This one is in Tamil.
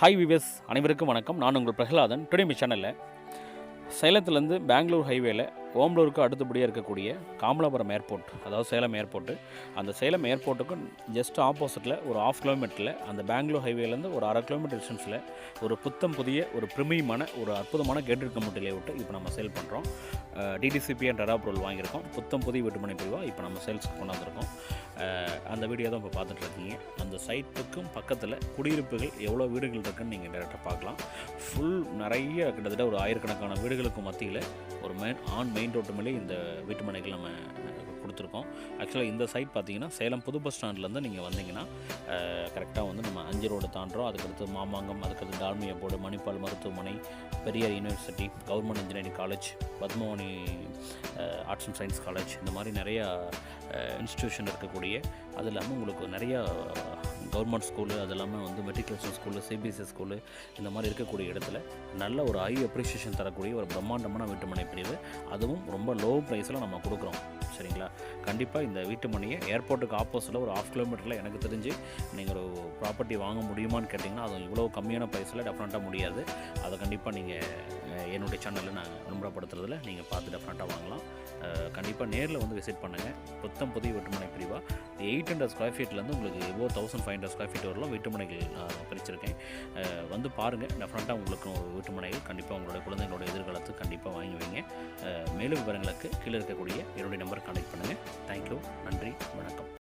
ஹாய் விவேஸ் அனைவருக்கும் வணக்கம். நான் உங்கள் பிரகலாதன். டுடே சேனலில் சேலத்துலேருந்து பெங்களூர் ஹைவேல ஓம்பலூருக்கு அடுத்தபடியாக இருக்கக்கூடிய காமலாபுரம் ஏர்போர்ட் அதாவது சேலம் ஏர்போர்ட்டு அந்த சேலம் ஏர்போர்ட்டுக்கு ஜஸ்ட் ஆப்போசிட்டில் ஒரு ஆஃப் கிலோமீட்டரில் அந்த பெங்களூர் ஹைவேலேருந்து ஒரு அரை கிலோமீட்டர் டிஸ்டன்ஸில் ஒரு புத்தம் புதிய ஒரு பிரிமியமான ஒரு அற்புதமான கேட்டட் கம்யூனிட்டி விட்டு இப்போ நம்ம சேல் பண்ணுறோம் டிடிசிபி டடா பொருள் வாங்கியிருக்கோம். புத்தம் புதிய வீட்டுமனை பிரிவாக இப்போ நம்ம சேல்ஸ்க்கு கொண்டாந்துருக்கோம். அந்த வீடியோ தான் இப்போ பார்த்துட்ருக்கீங்க அந்த சைட்டுக்கும் பக்கத்தில் குடியிருப்புகள் எவ்வளோ வீடுகள் இருக்குதுன்னு நீங்கள் டேரெக்டாக பார்க்கலாம். ஃபுல் நிறைய கிட்டத்தட்ட ஒரு ஆயிரக்கணக்கான வீடுகளுக்கு மத்தியில் ஒரு மெயின் ஆன் மெயின் ரோட்டு மேலே இந்த வீட்டுமனைகள் நம்ம கொடுத்துருக்கோம். ஆக்சுவலாக இந்த சைட் பார்த்தீங்கன்னா சேலம் புது பஸ் ஸ்டாண்ட்லேருந்து நீங்கள் வந்தீங்கன்னா கரெக்டாக வந்து நம்ம அஞ்சு ரோடு தாண்டுறோம். அதுக்கடுத்து மாமாங்கம் அதுக்கடுத்து டால்மியா போர்டு மணிப்பால் மருத்துவமனை Periyar university government engineering college Padmavani arts and science college இந்த மாதிரி நிறையா இன்ஸ்டியூஷன் இருக்கக்கூடிய அது இல்லாமல் உங்களுக்கு நிறையா கவர்மெண்ட் ஸ்கூலு அது இல்லாமல் வந்து மெட்ரிகுலேஷன் ஸ்கூலு சிபிஎஸ்சி ஸ்கூலு இந்த மாதிரி இருக்கக்கூடிய இடத்துல நல்ல ஒரு ஹை அப்ரிஷியேஷன் தரக்கூடிய ஒரு பிரம்மாண்டமான வீட்டுமனை பிரிவு அதுவும் ரொம்ப லோ ப்ரைஸில் நம்ம கொடுக்குறோம். சரிங்களா? கண்டிப்பாக இந்த வீட்டுமனையை ஏர்போர்ட்டுக்கு ஆப்போசிட்டில் ஒரு ஆஃப் கிலோமீட்டரில் எனக்கு தெரிஞ்சு நீங்கள் ஒரு ப்ராப்பர்ட்டி வாங்க முடியுமான்னு கேட்டிங்கன்னா அது இவ்வளோ கம்மியான ப்ரைஸில் டெஃபினட்டாக முடியாது. அதை கண்டிப்பாக நீங்கள் என்னுடைய சேனலில் நான் விளம்பரப்படுத்துறதில் நீங்கள் பார்த்து டெஃபினட்டாக வாங்கலாம். கண்டிப்பாக நேரில் வந்து விசிட் பண்ணுங்கள் புத்தம் புதிய வீட்டுமனை பிரிவாக எயிட் ஹண்ட்ரட் ஸ்கொயர் ஃபீட்லேருந்து உங்களுக்கு எவ்வளோ thousand five hundred square feet வரலாம் வீட்டுமனைகள் நான் பிரிச்சிருக்கேன். வந்து பாருங்கள் டெஃபினட்டாக உங்களுக்கு வீட்டுமனைகள் கண்டிப்பாக உங்களுடைய குழந்தைங்களோட எதிர்காலத்துக்கு கண்டிப்பாக வாங்கி வைங்க. மேலும் விவரங்களுக்கு கீழே இருக்கக்கூடிய என்னுடைய நம்பர் கான்டெக்ட்